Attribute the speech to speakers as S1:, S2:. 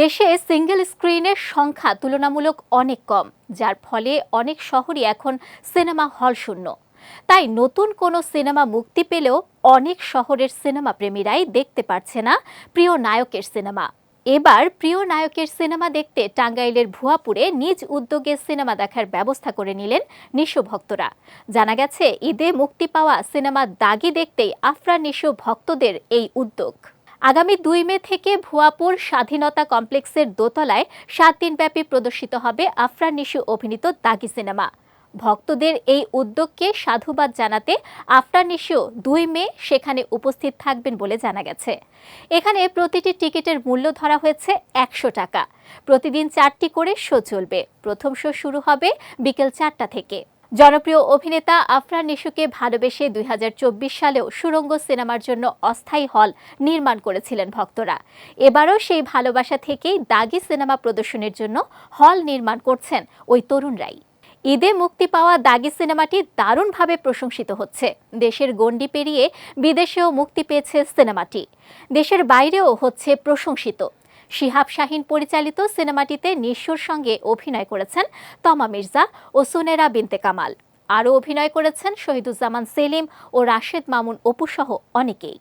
S1: দেশে সিঙ্গেল স্ক্রিনের সংখ্যা তুলনামূলক অনেক কম, যার ফলে অনেক শহরই এখন সিনেমা হল শূন্য। তাই নতুন কোনো সিনেমা মুক্তি পেলেও অনেক শহরের সিনেমা প্রেমীরাই দেখতে পারছে না প্রিয় নায়কের সিনেমা। এবার প্রিয় নায়কের সিনেমা দেখতে টাঙ্গাইলের ভুয়াপুরে নিজ উদ্যোগে সিনেমা দেখার ব্যবস্থা করে নিলেন নিশু ভক্তরা। জানা গেছে, ঈদে মুক্তি পাওয়া সিনেমা দাগি দেখতেই আফরা নিশু ভক্তদের এই উদ্যোগ। আগামী দুই মে থেকে ভুয়াপুর স্বাধীনতা কমপ্লেক্সের দোতলায় সাত দিনব্যাপী প্রদর্শিত হবে আফরান নিশু অভিনীত দাগি সিনেমা। ভক্তদের এই উদ্যোগকে সাধুবাদ জানাতে আফরান নিশু দুই মে সেখানে উপস্থিত থাকবেন বলে জানা গেছে। এখানে প্রতিটি টিকিটের মূল্য ধরা হয়েছে একশো টাকা। প্রতিদিন চারটি করে শো চলবে। প্রথম শো শুরু হবে বিকেল চারটা থেকে। জনপ্রিয় অভিনেতা আফরান নিশুকে ভালোবেসে দুই হাজার চব্বিশ সালেও সুরঙ্গ সিনেমার জন্য অস্থায়ী হল নির্মাণ করেছিলেন ভক্তরা। এবারও সেই ভালোবাসা থেকেই দাগি সিনেমা প্রদর্শনের জন্য হল নির্মাণ করছেন ওই তরুণরাই ঈদে মুক্তি পাওয়া দাগি সিনেমাটি দারুণভাবে প্রশংসিত হচ্ছে। দেশের গণ্ডি পেরিয়ে বিদেশেও মুক্তি পেয়েছে সিনেমাটি। দেশের বাইরেও হচ্ছে প্রশংসিত। শিহাব শাহিন পরিচালিত সিনেমাটিতে নিশোর সঙ্গে অভিনয় করেছেন তমা মির্জা ও সুনেরা বিনতে কামাল। আরও অভিনয় করেছেন শহীদুজ্জামান সেলিম ও রাশেদ মামুন অপুসহ অনেকেই।